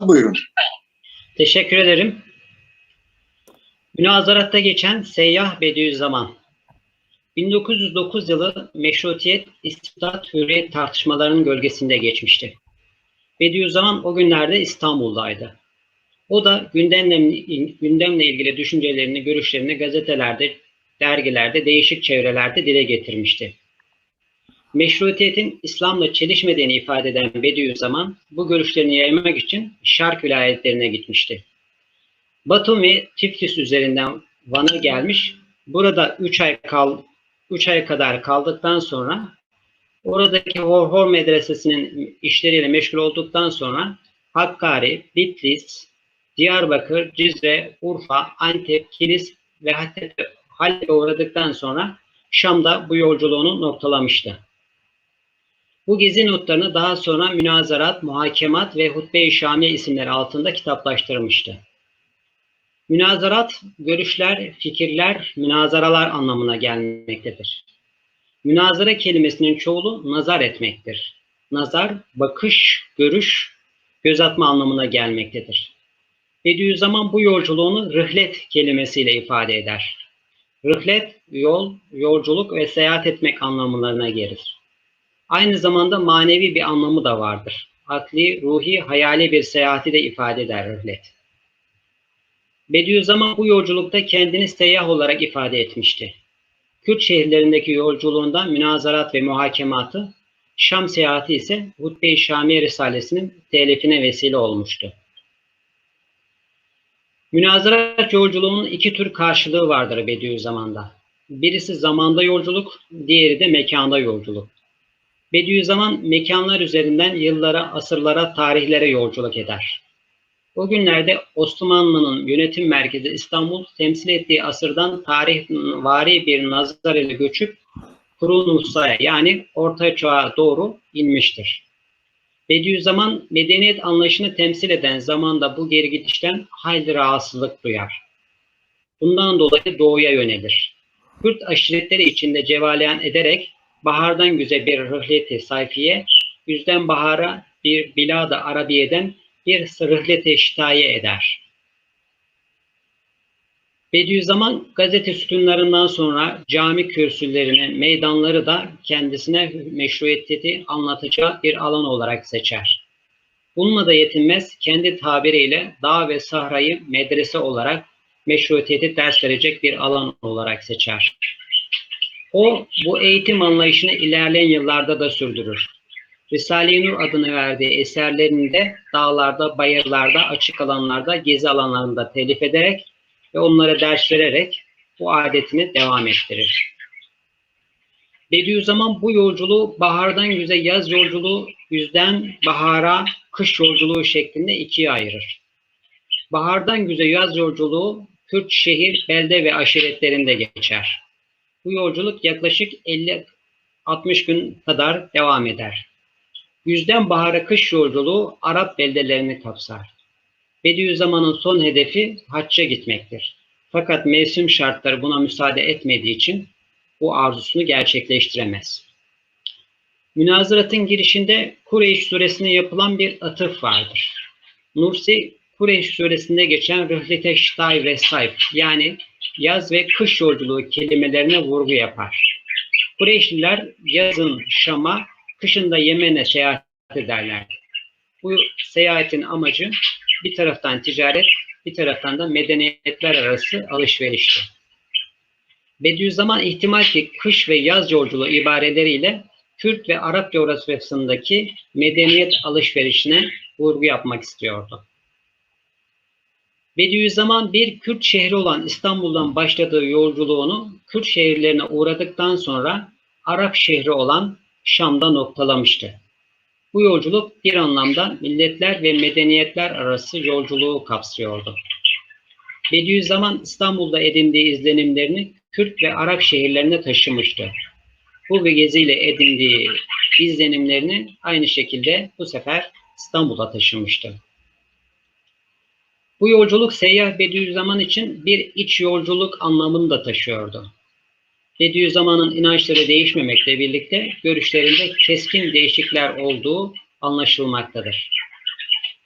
Buyurun. Teşekkür ederim. Münazaratta geçen Seyyah Bediüzzaman. 1909 yılı meşrutiyet, istibdat, hürriyet tartışmalarının gölgesinde geçmişti. Bediüzzaman o günlerde İstanbul'daydı. O da gündemle, gündemle ilgili düşüncelerini, görüşlerini gazetelerde, dergilerde, değişik çevrelerde dile getirmişti. Meşrutiyetin İslam'la çelişmediğini ifade eden Bediüzzaman bu görüşlerini yaymak için Şark vilayetlerine gitmişti. Batum ve Tiflis üzerinden Van'a gelmiş. Burada 3 ay kal 3 ay kadar kaldıktan sonra oradaki Horhor Medresesi'nin işleriyle meşgul olduktan sonra Hakkari, Bitlis, Diyarbakır, Cizre, Urfa, Antep, Kilis ve Halep'e uğradıktan sonra Şam'da bu yolculuğunu noktalamıştı. Bu gezi notlarını daha sonra münazarat, muhakemat ve hutbe-i şamiye isimleri altında kitaplaştırmıştı. Münazarat, görüşler, fikirler, münazaralar anlamına gelmektedir. Münazara kelimesinin çoğulu nazar etmektir. Nazar, bakış, görüş, göz atma anlamına gelmektedir. Bediüzzaman bu yolculuğunu rıhlet kelimesiyle ifade eder. Rıhlet, yol, yolculuk ve seyahat etmek anlamlarına gelir. Aynı zamanda manevi bir anlamı da vardır. Akli, ruhi, hayali bir seyahati de ifade eder rıhlet. Bediüzzaman bu yolculukta kendini seyyah olarak ifade etmişti. Kürt şehirlerindeki yolculuğunda münazarat ve muhakematı, Şam seyahati ise Hutbe-i Şamiye Risalesi'nin telifine vesile olmuştu. Münazarat yolculuğunun iki tür karşılığı vardır Bediüzzaman'da. Birisi zamanda yolculuk, diğeri de mekanda yolculuk. Bediüzzaman mekanlar üzerinden yıllara, asırlara, tarihlere yolculuk eder. O günlerde Osmanlı'nın yönetim merkezi İstanbul temsil ettiği asırdan tarih vari bir nazar ile göçüp Kurun Usta'ya yani Orta Çağ'a doğru inmiştir. Bediüzzaman medeniyet anlayışını temsil eden zamanda bu geri gidişten hayli rahatsızlık duyar. Bundan dolayı doğuya yönelir. Kürt aşiretleri içinde cevaleyan ederek bahardan güze bir rıhleti sayfiye, yüzden bahara bir bilada arabiyeden bir rıhleti şitaye eder. Bediüzzaman gazete sütunlarından sonra cami kürsülerini, meydanları da kendisine meşruiyeti anlatacağı bir alan olarak seçer. Bununla da yetinmez, kendi tabiriyle dağ ve sahrayı medrese olarak meşruiyeti ders verecek bir alan olarak seçer. O bu eğitim anlayışını ilerleyen yıllarda da sürdürür. Risale-i Nur adını verdiği eserlerinde dağlarda, bayırlarda, açık alanlarda, gezi alanlarında telif ederek ve onlara ders vererek bu adetini devam ettirir. Bediüzzaman bu yolculuğu bahardan güze yaz yolculuğu, yüzden bahara kış yolculuğu şeklinde ikiye ayırır. Bahardan güze yaz yolculuğu Kürt şehir, belde ve aşiretlerinde geçer. Bu yolculuk yaklaşık 50-60 gün kadar devam eder. Yüzden bahara kış yolculuğu Arap beldelerini kapsar. Bediüzzaman'ın son hedefi hacca gitmektir. Fakat mevsim şartları buna müsaade etmediği için bu arzusunu gerçekleştiremez. Münazaratın girişinde Kureyş suresine yapılan bir atıf vardır. Nursi, Kureyş suresinde geçen Rıhlete Ştay ve Sayf yani yaz ve kış yolculuğu kelimelerine vurgu yapar. Kureyşliler yazın Şam'a, kışın da Yemen'e seyahat ederler. Bu seyahatin amacı bir taraftan ticaret, bir taraftan da medeniyetler arası alışverişti. Bediüzzaman ihtimal ki kış ve yaz yolculuğu ibareleriyle Kürt ve Arap coğrafyasındaki medeniyet alışverişine vurgu yapmak istiyordu. Bediüzzaman bir Kürt şehri olan İstanbul'dan başladığı yolculuğunu Kürt şehirlerine uğradıktan sonra Arap şehri olan Şam'da noktalamıştı. Bu yolculuk bir anlamda milletler ve medeniyetler arası yolculuğu kapsıyordu. Bediüzzaman İstanbul'da edindiği izlenimlerini Kürt ve Arap şehirlerine taşımıştı. Bu geziyle edindiği izlenimlerini aynı şekilde bu sefer İstanbul'a taşımıştı. Bu yolculuk seyyah Bediüzzaman için bir iç yolculuk anlamını da taşıyordu. Bediüzzaman'ın inançları değişmemekle birlikte görüşlerinde keskin değişiklikler olduğu anlaşılmaktadır.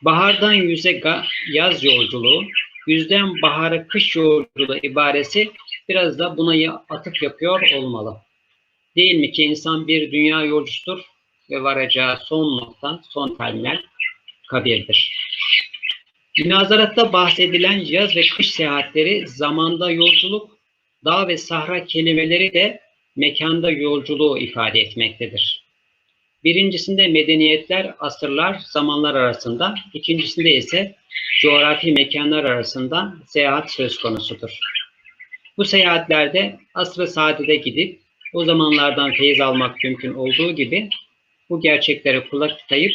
Bahardan yüze yaz yolculuğu, yüzden bahara kış yolculuğu ibaresi biraz da buna atıf yapıyor olmalı. Değil mi ki insan bir dünya yolcusudur ve varacağı son nokta, son terminal kabirdir. Münazaratta bahsedilen yaz ve kış seyahatleri zamanda yolculuk, dağ ve sahra kelimeleri de mekanda yolculuğu ifade etmektedir. Birincisinde medeniyetler, asırlar, zamanlar arasında, ikincisinde ise coğrafi mekanlar arasında seyahat söz konusudur. Bu seyahatlerde asr-ı gidip o zamanlardan feyiz almak mümkün olduğu gibi bu gerçeklere kulak tıkayıp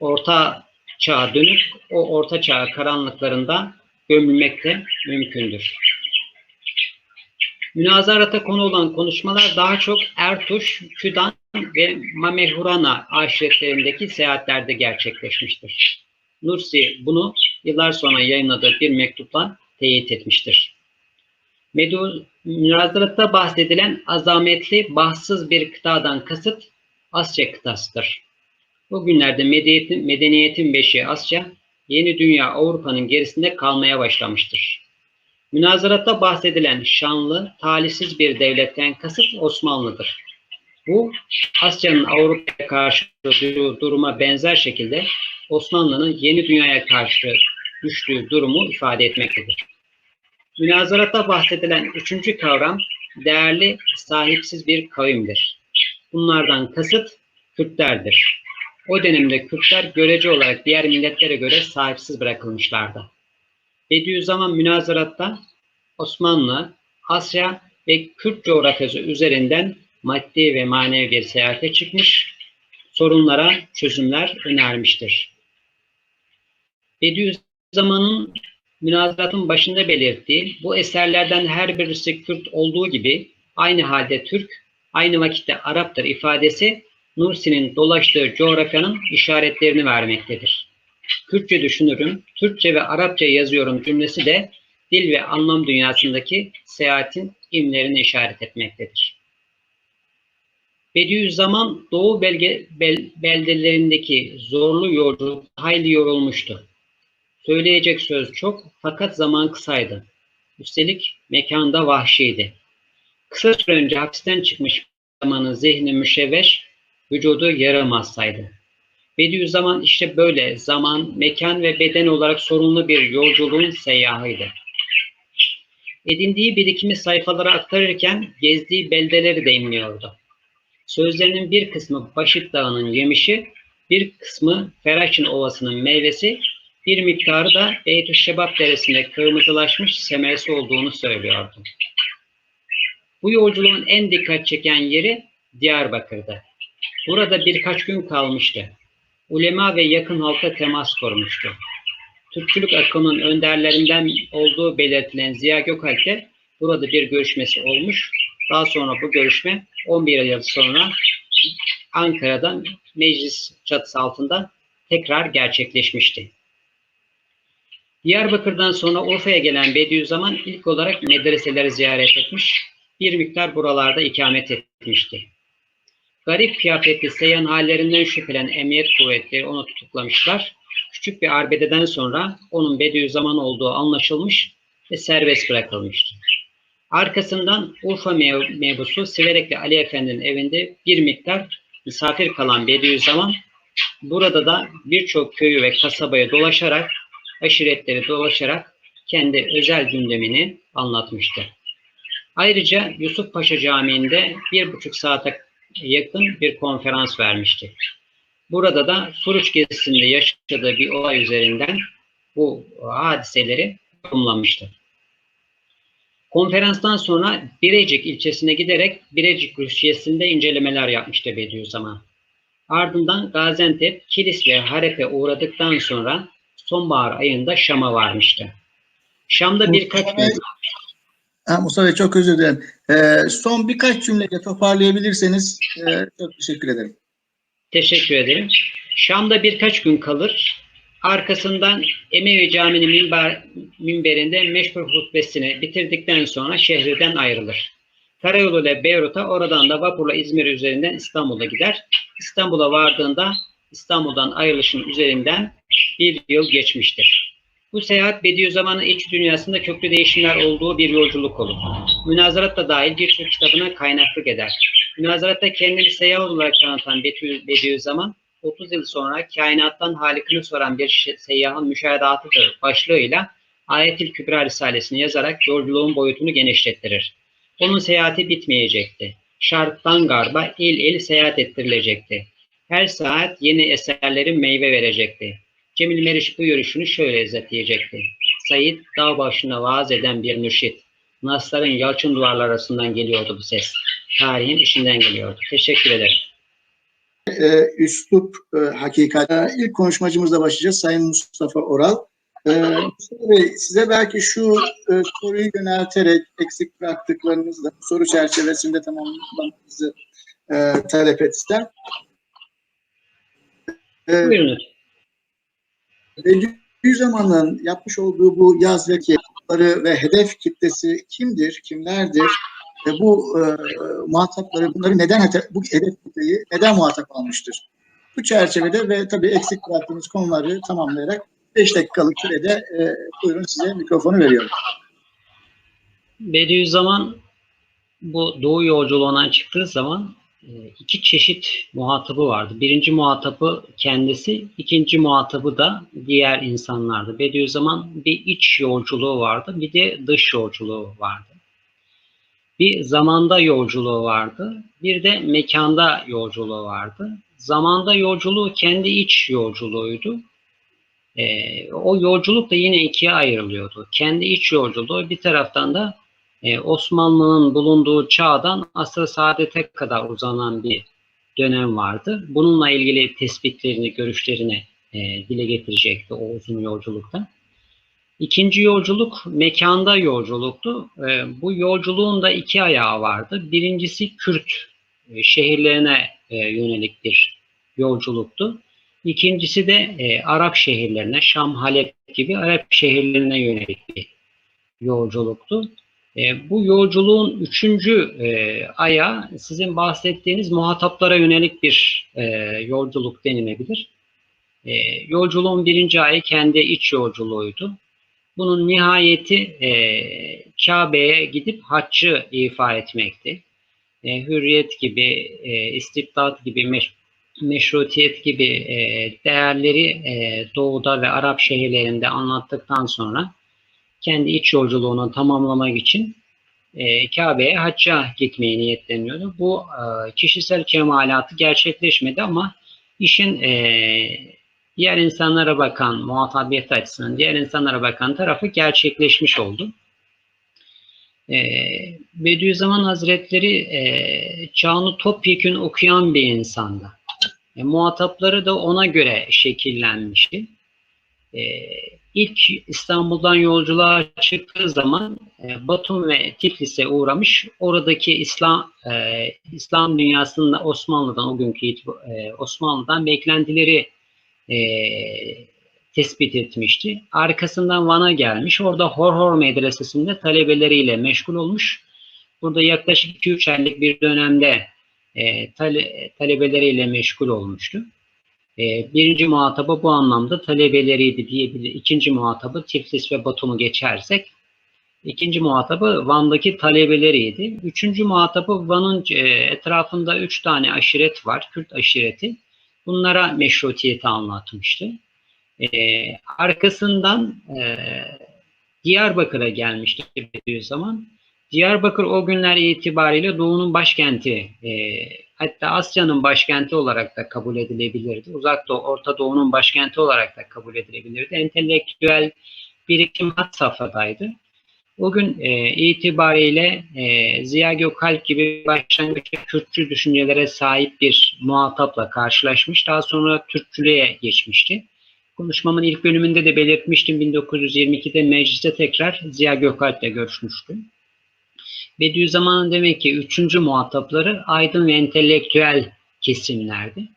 orta çağa dönüp o orta çağ karanlıklarında gömülmek de mümkündür. Münazarata konu olan konuşmalar daha çok Ertuş, Küdan ve Mamehurana aşiretlerindeki seyahatlerde gerçekleşmiştir. Nursi bunu yıllar sonra yayınladığı bir mektupla teyit etmiştir. Medu, münazaratta bahsedilen azametli, bahtsız bir kıtadan kasıt Asya kıtasıdır. O günlerde medeniyetin, medeniyetin beşiği Asya, yeni dünya Avrupa'nın gerisinde kalmaya başlamıştır. Münazaratta bahsedilen şanlı, talihsiz bir devletten kasıt Osmanlı'dır. Bu, Asya'nın Avrupa'ya karşı düştüğü duruma benzer şekilde Osmanlı'nın yeni dünyaya karşı düştüğü durumu ifade etmektedir. Münazaratta bahsedilen üçüncü kavram, değerli, sahipsiz bir kavimdir. Bunlardan kasıt Kürtlerdir. O dönemde Kürtler görece olarak diğer milletlere göre sahipsiz bırakılmışlardı. Bediüzzaman münazaratta Osmanlı, Asya ve Kürt coğrafyası üzerinden maddi ve manevi bir seyahate çıkmış, sorunlara çözümler önermiştir. Bediüzzaman'ın münazaratın başında belirttiği bu eserlerden her birisi Kürt olduğu gibi aynı halde Türk, aynı vakitte Arap'tır ifadesi Nursi'nin dolaştığı coğrafyanın işaretlerini vermektedir. Kürtçe düşünürüm, Türkçe ve Arapça yazıyorum cümlesi de dil ve anlam dünyasındaki seyahatin imlerini işaret etmektedir. Bediüzzaman Doğu belge, bel, beldelerindeki zorlu yolculuk hayli yorulmuştu. Söyleyecek söz çok fakat zaman kısaydı. Üstelik mekanda vahşiydi. Kısa süre önce hapisten çıkmış zamanın zihni müşevveş, vücudu yaramazsaydı. Bediüzzaman işte böyle zaman, mekan ve beden olarak sorunlu bir yolculuğun seyyahıydı. Edindiği birikimi sayfalara aktarırken gezdiği beldeleri de imliyordu. Sözlerinin bir kısmı Başit Dağı'nın yemişi, bir kısmı Feraçin Ovası'nın meyvesi, bir miktarı da Beytü Şebap Deresi'nde kırmızılaşmış semeresi olduğunu söylüyordu. Bu yolculuğun en dikkat çeken yeri Diyarbakır'da. Burada birkaç gün kalmıştı. Ulema ve yakın halka temas kurmuştu. Türkçülük akımının önderlerinden olduğu belirtilen Ziya Gökalp de burada bir görüşmesi olmuş. Daha sonra bu görüşme 11 yıl sonra Ankara'da meclis çatısı altında tekrar gerçekleşmişti. Diyarbakır'dan sonra Urfa'ya gelen Bediüzzaman ilk olarak medreseleri ziyaret etmiş, bir miktar buralarda ikamet etmişti. Garip kıyafetli seyyan hallerinden şüphelen emniyet kuvvetleri onu tutuklamışlar. Küçük bir arbededen sonra onun Bediüzzaman olduğu anlaşılmış ve serbest bırakılmıştı. Arkasından Urfa mebusu Siverekli Ali Efendi'nin evinde bir miktar misafir kalan Bediüzzaman burada da birçok köyü ve kasabaya dolaşarak, aşiretleri dolaşarak kendi özel gündemini anlatmıştı. Ayrıca Yusuf Paşa Camii'nde bir buçuk saate yakın bir konferans vermişti. Burada da Suruç gezisinde yaşadığı bir olay üzerinden bu hadiseleri yorumlamıştı. Konferanstan sonra Birecik ilçesine giderek Birecik Rüşiyesi'nde incelemeler yapmıştı Bediüzzaman. Ardından Gaziantep, Kilis ve Harep'e uğradıktan sonra sonbahar ayında Şam'a varmıştı. Şam'da birkaç gün... Ha, Musa Bey çok özür dilerim. Ee, son birkaç cümleyle toparlayabilirseniz e, çok teşekkür ederim. Teşekkür ederim. Şam'da birkaç gün kalır. Arkasından Emevi Camii'nin minber, minberinde meşhur hutbesini bitirdikten sonra şehirden ayrılır. Karayolu ile Beyrut'a oradan da vapurla İzmir üzerinden İstanbul'a gider. İstanbul'a vardığında İstanbul'dan ayrılışın üzerinden bir yıl geçmiştir. Bu seyahat Bediüzzaman'ın iç dünyasında köklü değişimler olduğu bir yolculuk olur. Münazarat da dahil birçok kitabına kaynaklık eder. Münazaratta kendini seyyah olarak tanıtan Bediü- Bediüzzaman, 30 yıl sonra kainattan halikini soran bir seyyahın müşahedatıdır başlığıyla Ayetül Kübra Risalesini yazarak yolculuğun boyutunu genişlettirir. Onun seyahati bitmeyecekti. Şarktan garba il il seyahat ettirilecekti. Her saat yeni eserlerin meyve verecekti. Cemil Meriç bu yürüyüşünü şöyle özetleyecekti. Said dağ başına vaaz eden bir mürşit. Nasların yalçın duvarlar arasından geliyordu bu ses. Tarihin içinden geliyordu. Teşekkür ederim. e, üslup e, hakikat. E, ilk konuşmacımızla başlayacağız. Sayın Mustafa Oral. E, Bey, size belki şu e, soruyu yönelterek eksik bu soru çerçevesinde tamamlamanızı e, talep etsem. E, Buyurun. Bediüzzaman'ın yapmış olduğu bu yaz ve kitapları ve hedef kitlesi kimdir, kimlerdir? Ve bu e, muhatapları, bunları neden bu hedef kitleyi neden muhatap almıştır? Bu çerçevede ve tabii eksik bıraktığımız konuları tamamlayarak 5 dakikalık sürede e, buyurun size mikrofonu veriyorum. Bediüzzaman bu Doğu yolculuğuna çıktığı zaman iki çeşit muhatabı vardı. Birinci muhatabı kendisi, ikinci muhatabı da diğer insanlardı. Bediüzzaman bir iç yolculuğu vardı, bir de dış yolculuğu vardı. Bir zamanda yolculuğu vardı, bir de mekanda yolculuğu vardı. Zamanda yolculuğu kendi iç yolculuğuydu. E, o yolculuk da yine ikiye ayrılıyordu. Kendi iç yolculuğu bir taraftan da e, Osmanlı'nın bulunduğu çağdan asr saadete kadar uzanan bir dönem vardı. Bununla ilgili tespitlerini, görüşlerini e, dile getirecekti o uzun yolculukta. İkinci yolculuk mekanda yolculuktu. E, bu yolculuğun da iki ayağı vardı. Birincisi Kürt e, şehirlerine e, yönelik bir yolculuktu. İkincisi de e, Arap şehirlerine, Şam, Halep gibi Arap şehirlerine yönelik bir yolculuktu. E, bu yolculuğun üçüncü e, ayağı sizin bahsettiğiniz muhataplara yönelik bir e, yolculuk denilebilir. E, yolculuğun birinci ayı kendi iç yolculuğuydu. Bunun nihayeti e, Kabe'ye gidip haccı ifa etmekti. E, hürriyet gibi, e, istibdat gibi, meş, meşrutiyet gibi e, değerleri e, doğuda ve Arap şehirlerinde anlattıktan sonra kendi iç yolculuğunu tamamlamak için e, Kabe'ye hacca gitmeye niyetleniyordu. Bu e, kişisel kemalatı gerçekleşmedi ama işin e, diğer insanlara bakan, muhatabiyet açısından diğer insanlara bakan tarafı gerçekleşmiş oldu. E, Bediüzzaman Hazretleri e, çağını topyekün okuyan bir insandı. E, muhatapları da ona göre şekillenmişti. E, ilk İstanbul'dan yolculuğa çıktığı zaman e, Batum ve Tiflis'e uğramış. Oradaki İslam e, İslam dünyasında Osmanlı'dan o günkü e, Osmanlı'dan beklentileri e, tespit etmişti. Arkasından Van'a gelmiş. Orada Horhor Medresesi'nde talebeleriyle meşgul olmuş. Burada yaklaşık 2-3 aylık bir dönemde e, tale, talebeleriyle meşgul olmuştu. E, birinci muhatabı bu anlamda talebeleriydi diyebilir. İkinci muhatabı Tiflis ve Batum'u geçersek ikinci muhatabı Van'daki talebeleriydi. Üçüncü muhatabı Van'ın e, etrafında üç tane aşiret var, Kürt aşireti. Bunlara meşrutiyeti anlatmıştı. E, arkasından e, Diyarbakır'a gelmişti Bediüzzaman. Diyarbakır o günler itibariyle Doğu'nun başkenti, e, hatta Asya'nın başkenti olarak da kabul edilebilirdi. Uzak Doğu, Orta Doğu'nun başkenti olarak da kabul edilebilirdi. Entelektüel birikim hat safhadaydı. O gün e, itibariyle e, Ziya Gökalp gibi başlangıçta Kürtçü düşüncelere sahip bir muhatapla karşılaşmış. Daha sonra Türkçülüğe geçmişti. Konuşmamın ilk bölümünde de belirtmiştim. 1922'de mecliste tekrar Ziya Gökalp'le görüşmüştüm. Bediüzzaman'ın demek ki üçüncü muhatapları aydın ve entelektüel kesimlerdi.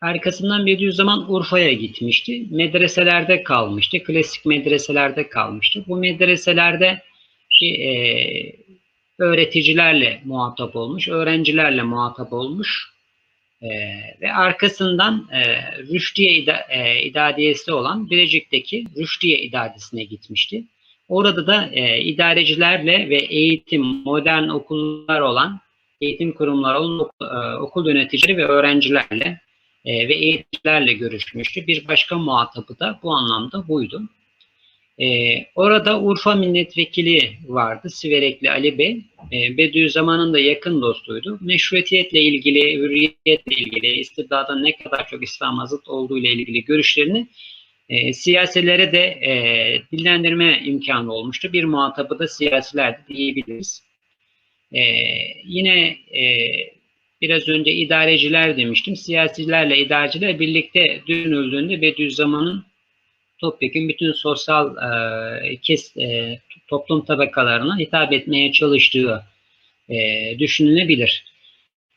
Arkasından Bediüzzaman Urfa'ya gitmişti. Medreselerde kalmıştı. Klasik medreselerde kalmıştı. Bu medreselerde e, öğreticilerle muhatap olmuş, öğrencilerle muhatap olmuş. E, ve arkasından e, Rüşdiye İda, e, İdadiyesi olan Birecik'teki Rüşdiye İdadisi'ne gitmişti. Orada da e, idarecilerle ve eğitim, modern okullar olan, eğitim kurumları olan e, okul yöneticileri ve öğrencilerle e, ve eğitimcilerle görüşmüştü. Bir başka muhatabı da bu anlamda buydu. E, orada Urfa milletvekili vardı, Siverekli Ali Bey. E, Bediüzzaman'ın da yakın dostuydu. Meşrutiyetle ilgili, hürriyetle ilgili, istibdada ne kadar çok İslam'a zıt olduğu ile ilgili görüşlerini e, siyasilere de e, dillendirme imkanı olmuştu. Bir muhatabı da siyasiler diyebiliriz. E, yine e, biraz önce idareciler demiştim. Siyasilerle idareciler birlikte düşünüldüğünde Bediüzzaman'ın topyekun bütün sosyal e, kes, e, toplum tabakalarına hitap etmeye çalıştığı e, düşünülebilir.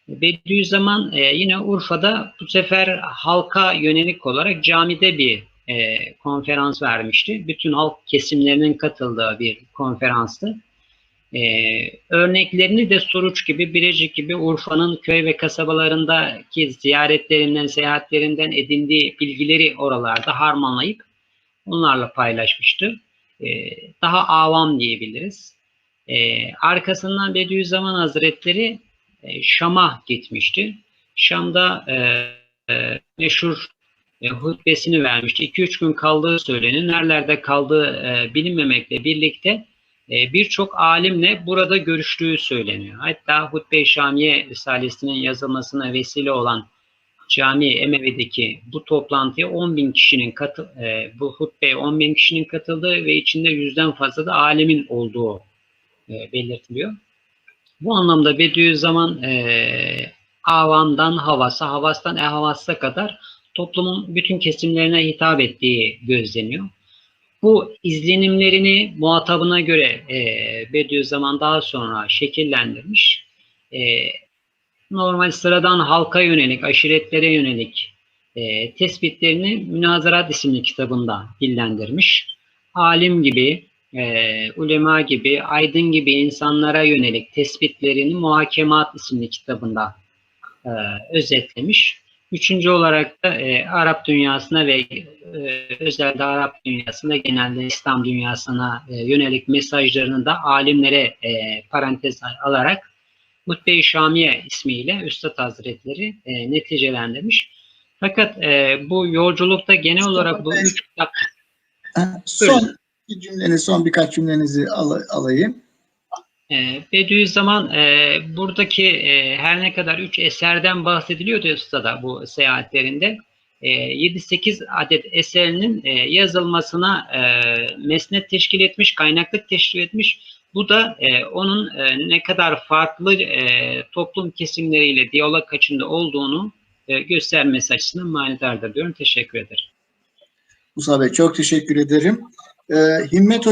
Bediüzzaman e, yine Urfa'da bu sefer halka yönelik olarak camide bir e, konferans vermişti. Bütün halk kesimlerinin katıldığı bir konferanstı. E, örneklerini de Suruç gibi, Birecik gibi Urfa'nın köy ve kasabalarındaki ziyaretlerinden, seyahatlerinden edindiği bilgileri oralarda harmanlayıp onlarla paylaşmıştı. E, daha avam diyebiliriz. E, arkasından Bediüzzaman Hazretleri e, Şam'a gitmişti. Şam'da e, e, meşhur e, hutbesini vermişti. 2-3 gün kaldığı söyleniyor. Nerelerde kaldığı e, bilinmemekle birlikte e, birçok alimle burada görüştüğü söyleniyor. Hatta Hutbe-i Şamiye Risalesi'nin yazılmasına vesile olan Cami Emevi'deki bu toplantıya 10 bin kişinin katı, e, bu hutbeye 10 bin kişinin katıldığı ve içinde yüzden fazla da alimin olduğu e, belirtiliyor. Bu anlamda Bediüzzaman e, avamdan havasa, havastan ehavasa kadar toplumun bütün kesimlerine hitap ettiği gözleniyor. Bu izlenimlerini muhatabına göre e, Bediüzzaman daha sonra şekillendirmiş. E, normal sıradan halka yönelik, aşiretlere yönelik e, tespitlerini Münazarat isimli kitabında dillendirmiş. Alim gibi, e, ulema gibi, aydın gibi insanlara yönelik tespitlerini Muhakemat isimli kitabında e, özetlemiş. Üçüncü olarak da e, Arap dünyasına ve e, özellikle Arap dünyasında genelde İslam dünyasına e, yönelik mesajlarını da alimlere e, parantez alarak Hutbe-i Şamiye ismiyle Üstad Hazretleri e, neticelendirmiş. Fakat e, bu yolculukta genel olarak bu üç kitap Son bir cümleniz, son birkaç cümlenizi al- alayım. E, Bediüzzaman e, buradaki e, her ne kadar üç eserden bahsediliyordu Üstad'a bu seyahatlerinde e, 7-8 adet eserinin e, yazılmasına e, mesnet teşkil etmiş, kaynaklık teşkil etmiş. Bu da e, onun e, ne kadar farklı e, toplum kesimleriyle diyalog açında olduğunu e, göstermesi açısından manidardır diyorum. Teşekkür ederim. Musa Bey çok teşekkür ederim. Ee, Himmet